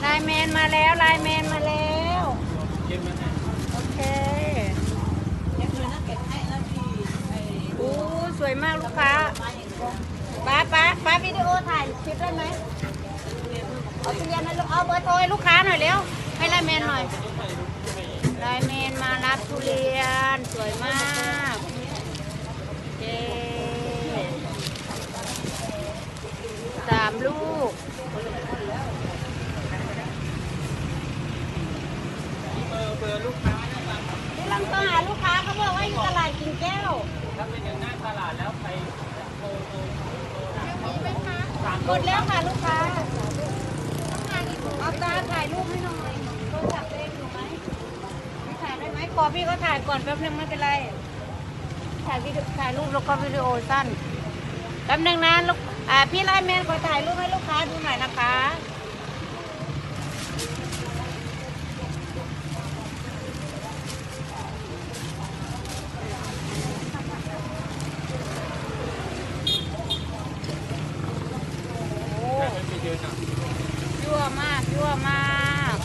ไลน์แมนมาแล้วไลน์แมนมาแล้ว โอเคอู้สวยมากลูกค้าป้าป้าป้าวิดีโอถ่ายคลิปได้ไหมเอาทุเรียนลูกเอาเบอร์โทรให้ลูกค้าหน่อยเร็วให้ไลน์แมนหน่อยไลน์แมนมารับทุเรียนสวยมากเย้สามลูกเบอร์เบอร์ลูกค้านะครับที่ลังก็หาลูกค้าเขาบอกว่าอยู่ตลาดกิ่งแก้ว ถ้าเป็นอย่างหน้าตลาดแล้วใครโทรโทรโทรถามเขาสามหมดแล้วค่ะลูกค้าเอาตาถ่ายรูปให้หน่อยโทรศัพท์เองอยู่ไหมไม่ถ่ายได้ไหมขอพี่ก็ถ่ายก่อนแป๊บนึงไม่เป็นไร ถ่ายวิดีโอถ่ายรูปแล้วก็วิดีโอสั้นแป๊บนึงนะลูก อ่าพี่ไลน์แมนขอถ่ายรูปให้ลูกค้าดูหน่อยนะคะโอ้ยยั่วมาก ยั่วมาก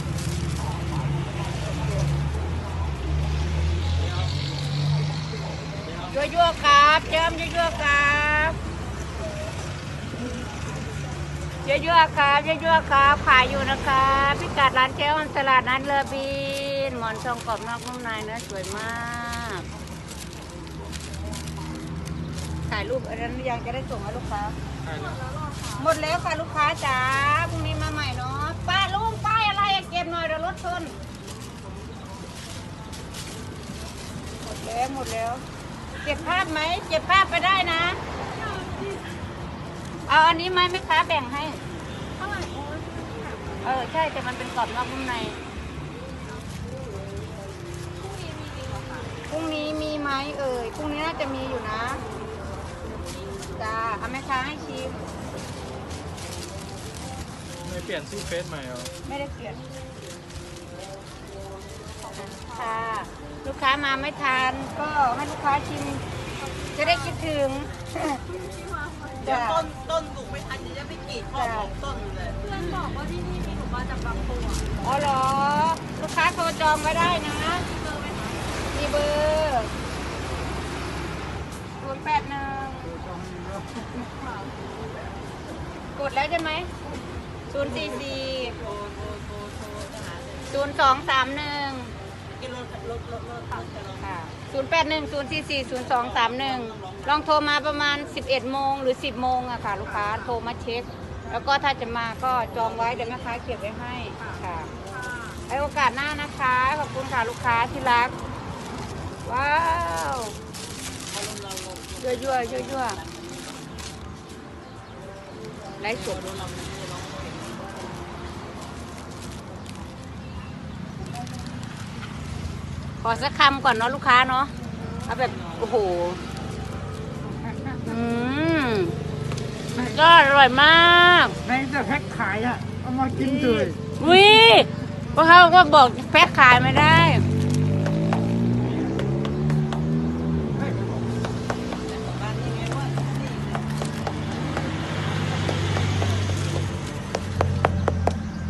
ยั่วยั่วๆครับ เจิมยั่วยั่วๆครับ ยั่วยั่วๆครับยั่วยั่วๆครับขายอยู่นะคะพิกัดร้านเจ้าอันตลาดนัดเรือบินหมอนทองกรอบนอกนุ่มในเนื้อสวยมากถ่ายรูปอันนั้นยังจะได้ส่งให้ลูกค้าใช่แล้วหมดแล้วค่ะลูกค้าจ๋าพรุ่งนี้มาใหม่เนาะป้าลุงป้ายอะไรอะเก็บหน่อยเดี๋ยวรถชนหมดแล้วหมดแล้ว เก็บภาพไหมเก็บภาพไปได้นะ เอาอันนี้ไหมแม่ค้าแบ่งให้เออใช่แต่มันเป็นกรอบนอกนุ่มในพรุ่งนี้มีไหมเอ่ย พรุ่งนี้น่าจะมีอยู่นะ จ้า เอาแม่ค้าให้ชิม ไม่เปลี่ยนชื่อเฟซใหม่เหรอไม่ได้เปลี่ยนค่ะ ลูกค้ามาไม่ทานก็ให้ลูกค้าชิม จะได้คิดถึง เดี๋ยวจ้ะต้นต้นปลูกไม่ทันจะไม่กรีดข้อของต้นเลยเพื่อนบอกว่าที่นี่มีหมู่บ้านจากบางปูอะอ๋อเหรอ ลูกค้าโทรจองไว้ได้นะมีเบอร์ศูนย์แปดหนึ่งกดแล้วใช่ไหมศูนย์สี่สี่โทรโทรโทรโทรจะหาเลยศูนย์สองสามหนึ่งกินรถรถรถรถตักจะลงค่ะ ศูนย์แปดหนึ่งศูนย์สี่สี่ศูนย์สองสามหนึ่งลองโทรมาประมาณสิบเอ็ดโมงหรือสิบโมงอะค่ะ ลูกค้าโทรมาเช็ค แล้วก็ถ้าจะมาก็จองไว้เดี๋ยวแม่ค้าเก็บไว้ให้ค่ะไว้โอกาสหน้านะคะ ขอบคุณค่ะลูกค้าที่รัก ว้าวยั่วยั่วยั่วยั่วไลฟ์สด อสักคำก่อนเนาะลูกค้าเนาะเอาแบบโอ้โหอืมก็อร่อยมากในจะแพ็คขายอะเอามากินเลยวิเพราะเขาก็บอกแพ็คขายไม่ได้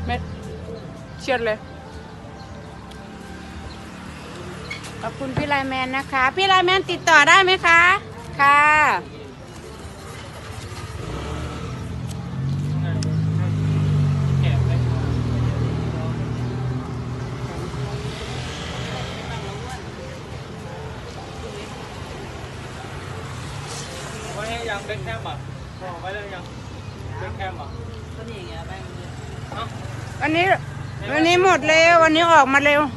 เม็ดเชียดเลย ขอบคุณพี่ไลน์แมนนะคะ พี่ไลน์แมนติดต่อได้ไหมคะ ค่ะแกะเลยไว้ให้ยังเบคแคมอะบอกไว้แล้วยังเบคแคมอะก็นี่ไงแม่งเอ้าวันนี้วันนี้หมดเร็ววันนี้ออกมาเร็วเ